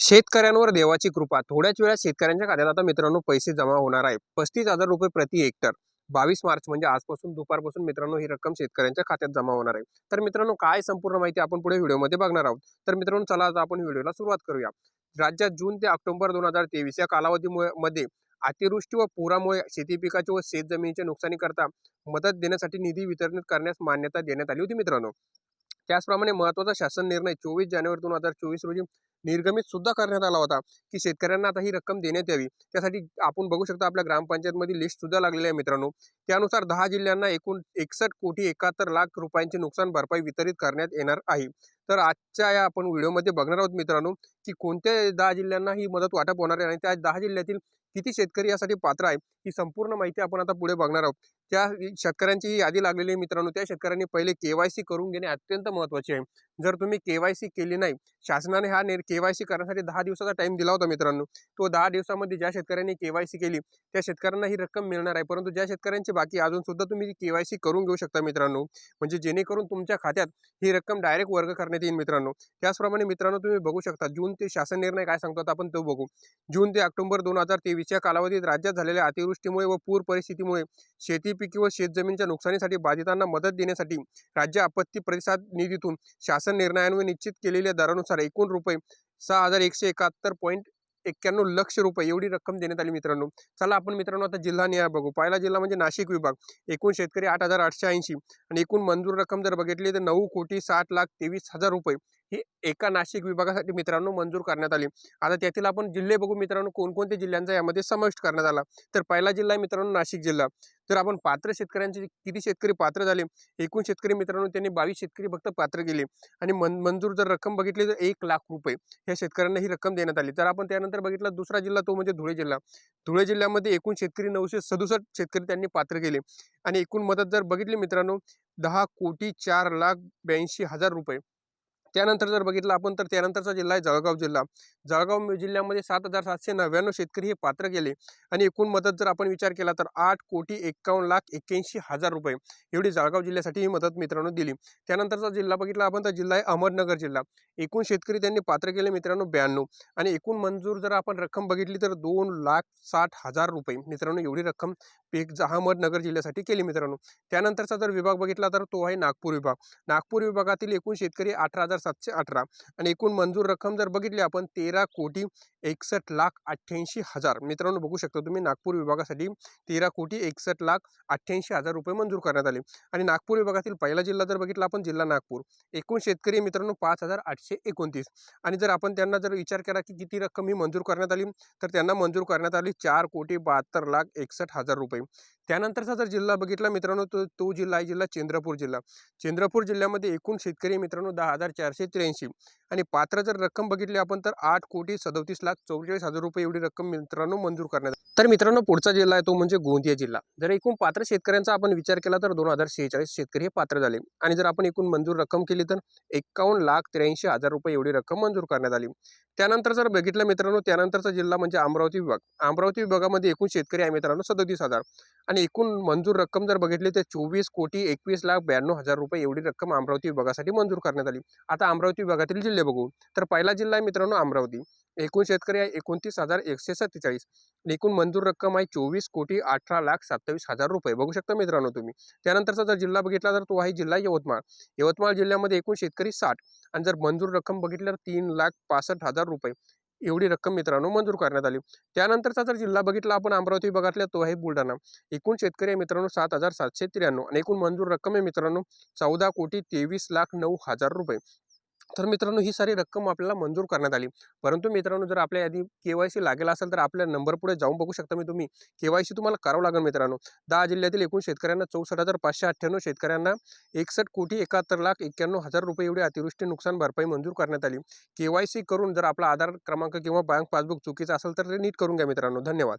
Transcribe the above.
शेतकऱ्यांवर देवाची कृपा. थोड्याच वेळात शेतकऱ्यांच्या खात्यात आता मित्रांनो पैसे जमा होणार आहे पस्तीस हजार रुपये प्रति हेक्टर. बावीस मार्च म्हणजे आजपासून दुपारपासून मित्रांनो ही रक्कम शेतकऱ्यांच्या खात्यात जमा होणार आहे. तर मित्रांनो काय संपूर्ण माहिती आपण पुढे व्हिडिओमध्ये बघणार आहोत. तर मित्रांनो चला आता आपण व्हिडिओला सुरुवात करूया. राज्यात जून ते ऑक्टोबर दोन हजार तेवीस या कालावधीमुळे मध्ये अतिवृष्टी व पुरामुळे शेती पिकाचे व शेतजमिनीच्या नुकसानीकरता मदत देण्यासाठी निधी वितरित करण्यास मान्यता देण्यात आली होती मित्रांनो. त्याचप्रमाणे महत्त्वाचा शासन निर्णय चोवीस जानेवारी दोन हजार चोवीस रोजी निर्गमित सुद्धा करण्यात आला होता की शेतकऱ्यांना आता ही रक्कम देण्यात यावी. त्यासाठी आपण बघू शकता आपल्या ग्रामपंचायतमध्ये लिस्ट सुद्धा लागलेली आहे मित्रांनो. त्यानुसार दहा जिल्ह्यांना एकूण एकसष्ट कोटी एकाहत्तर लाख रुपयांची नुकसान भरपाई वितरित करण्यात येणार आहे. तर आजच्या या आपण व्हिडिओमध्ये बघणार आहोत मित्रांनो की कोणत्या दहा जिल्ह्यांना ही मदत वाटप होणार आहे आणि त्या दहा जिल्ह्यातील किती शेतकरी यासाठी पात्र आहे ही संपूर्ण माहिती आपण आता पुढे बघणार आहोत. त्या शेतकऱ्यांची ही यादी लागलेली आहे मित्रांनो त्या शेतकऱ्यांनी पहिले केवायसी करून घेणे अत्यंत महत्त्वाचे आहे. जर तुम्ही केवायसी केली नाही शासनाने हा के केवायसी करण्यासाठी दहा दिवसाचा टाईम दिला होता मित्रांनो तो दहा दिवसामध्ये ज्या शेतकऱ्यांनी केवायसी केली त्या शेतकऱ्यांना ही रक्कम मिळणार आहे. परंतु ज्या शेतकऱ्यांची बाकी अजून सुद्धा तुम्ही केवायसी करून घेऊ शकता मित्रांनो. म्हणजे जेणेकरून तुमच्या खात्यात ही रक्कम डायरेक्ट वर्ग करण्यात येईल मित्रांनो. त्याचप्रमाणे मित्रांनो तुम्ही बघू शकता जून ते शासन निर्णय काय सांगतात आपण तो बघू. जून ते ऑक्टोबर दोन हजार तेवीसच्या कालावधीत राज्यात झालेल्या अतिवृष्टीमुळे व पूर परिस्थितीमुळे शेती पिके व शेतजमिनीच्या नुकसानीसाठी बाधितांना मदत देण्यासाठी राज्य आपत्ती प्रतिसाद निधीतून शासन निर्णयांवर निश्चित केलेल्या दरानुसार एकूण रुपये सहा हजार एकशे एकाहत्तर पॉईंट एक्क्याण्णव लक्ष रुपये एवढी रक्कम देण्यात आली मित्रांनो. चला आपण मित्रांनो आता जिल्हा निहाय बघू. पहिला जिल्हा म्हणजे नाशिक विभाग. एकूण शेतकरी आठ हजार आठशे ऐंशी आणि एकूण मंजूर रक्कम जर बघितली तर नऊ कोटी साठ लाख तेवीस हजार रुपये ही एका नाशिक विभागासाठी मित्रांनो मंजूर करण्यात आली. आता त्यातील आपण जिल्हे बघू मित्रांनो कोणकोणत्या जिल्ह्यांचा यामध्ये समाविष्ट करण्यात आला. तर पहिला जिल्हा आहे मित्रांनो नाशिक जिल्हा. तर आपण पात्र शेतकऱ्यांचे किती शेतकरी पात्र झाले एकूण शेतकरी मित्रांनो त्यांनी बावीस शेतकरी फक्त पात्र केले. आणि मन मंजूर जर रक्कम बघितली तर एक लाख रुपये ह्या शेतकऱ्यांना ही रक्कम देण्यात आली. तर आपण त्यानंतर बघितला दुसरा जिल्हा तो म्हणजे धुळे जिल्हा. धुळे जिल्ह्यामध्ये एकूण शेतकरी नऊशे सदुसष्ट शेतकरी त्यांनी पात्र केले. आणि एकूण मदत जर बघितली मित्रांनो दहा कोटी चार लाख ब्याऐंशी हजार रुपये. त्यानंतर जर बघितलं आपण तर त्यानंतरचा जिल्हा आहे जळगाव जिल्हा. जळगाव जिल्ह्यामध्ये सात हजार सातशे नव्याण्णव शेतकरी हे पात्र केले आणि एकूण मदत जर आपण विचार केला तर आठ कोटी एक्कावन्न लाख एक्क्याऐंशी हजार रुपये एवढी जळगाव जिल्ह्यासाठी ही मदत मित्रांनो दिली. त्यानंतरचा जिल्हा बघितला आपण तर जिल्हा आहे अहमदनगर जिल्हा. एकूण शेतकरी त्यांनी पात्र केले मित्रांनो ब्याण्णव आणि एकूण मंजूर जर आपण रक्कम बघितली तर दोन लाख साठ हजार रुपये मित्रांनो एवढी रक्कम पीक अहमदनगर जिल्ह्यासाठी केली मित्रांनो. त्यानंतरचा जर विभाग बघितला तर तो आहे नागपूर विभाग. नागपूर विभागातील एकूण शेतकरी अठरा हजार सातशे अठरा आणि एकूण मंजूर रक्कम जर बघितली आपण तेरा कोटी एकसष्ट लाख अठ्ठ्याऐंशी हजार. मित्रांनो बघू शकता तुम्ही नागपूर विभागासाठी तेरा कोटी एकसष्ट लाख अठ्ठ्याऐंशी हजार रुपये मंजूर करण्यात आले. आणि नागपूर विभागातील पहिला जिल्हा जर बघितला आपण जिल्हा नागपूर. एकूण शेतकरी मित्रांनो पाच हजार आठशे एकोणतीस. आणि जर आपण त्यांना जर विचार केला की किती रक्कम ही मंजूर करण्यात आली तर त्यांना मंजूर करण्यात आली चार कोटी बहात्तर लाख एकसष्ट हजार रुपये. त्यानंतरचा जर जिल्हा बघितला मित्रांनो तो तो जिल्हा आहे जिल्हा चंद्रपूर जिल्हा. चंद्रपूर जिल्ह्यामध्ये एकूण शेतकरी मित्रांनो दहा हजार चारशे त्र्याऐंशी आणि पात्र जर रक्कम बघितली आपण तर आठ कोटी सदोतीस लाख चौवेचाळीस हजार रुपये एवढी रक्कम मित्रांनो मंजूर करण्यात तर मित्रांनो पुढचा जिल्हा आहे तो म्हणजे गोंदिया जिल्हा. जर एकूण पात्र शेतकऱ्यांचा आपण विचार केला तर दोन हजार शेहेचाळीस शेतकरी हे पात्र झाले. आणि जर आपण एकूण मंजूर रक्कम केली तर एकावन्न लाख त्र्याऐंशी हजार रुपये एवढी रक्कम मंजूर करण्यात आली. त्यानंतर जर बघितलं मित्रांनो त्यानंतरचा जिल्हा म्हणजे अमरावती विभाग. अमरावती विभागामध्ये एकूण शेतकरी आहे मित्रांनो सदोतीस हजार. आणि एकूण मंजूर रक्कम जर बघितली तर चोवीस कोटी एकवीस लाख ब्याण्णव हजार रुपये एवढी रक्कम अमरावती विभागासाठी मंजूर करण्यात आली. आता अमरावती विभागातील जिल्हे बघू. तर पहिला जिल्हा आहे मित्रांनो अमरावती. एकूण शेतकरी आहे एकोणतीस हजार एकशे सत्तेचाळीस. एकूण मंजूर रक्कम आहे चोवीस कोटी अठरा लाख सत्तावीस हजार रुपये. बघू शकता मित्रांनो तुम्ही. त्यानंतरचा जर जिल्हा बघितला तर तो आहे जिल्हा यवतमाळ. यवतमाळ जिल्ह्यामध्ये एकूण शेतकरी साठ. आणि जर मंजूर रक्कम बघितली तर तीन लाख पासष्ट हजार रुपये. एवढी रक्कम मित्रांनो मंजूर करण्यात आली. त्यानंतरचा जर जिल्हा बघितला आपण अमरावती विभागातल्या तो आहे बुलढाणा. एकूण शेतकरी मित्रांनो सात हजार सातशे त्र्याण्णव. आणि एकूण मंजूर रक्कम आहे मित्रांनो चौदा कोटी तेवीस लाख नऊ हजार रुपये. तर मित्रांनो ही सारी रक्कम आपल्याला मंजूर करण्यात आली. परंतु मित्रांनो जर आपल्या यादी के वाय सी लागेल असेल तर आपल्या नंबर पुढे जाऊन बघू शकता मी तुम्ही. के वाय सी तुम्हाला करावं लागेल मित्रांनो. दहा जिल्ह्यातील एकूण शेतकऱ्यांना चौसष्ट हजार पाचशे अठ्ठ्याण्णव शेतकऱ्यांना एकसष्ट कोटी एकाहत्तर लाख एक्क्याण्णव हजार रुपये एवढी अतिवृष्टी नुकसान भरपाई मंजूर करण्यात आली. के वाय सी करून जर आपला आधार क्रमांक किंवा बँक पासबुक चुकीचा असेल तर ते नीट करून घ्या मित्रांनो. धन्यवाद.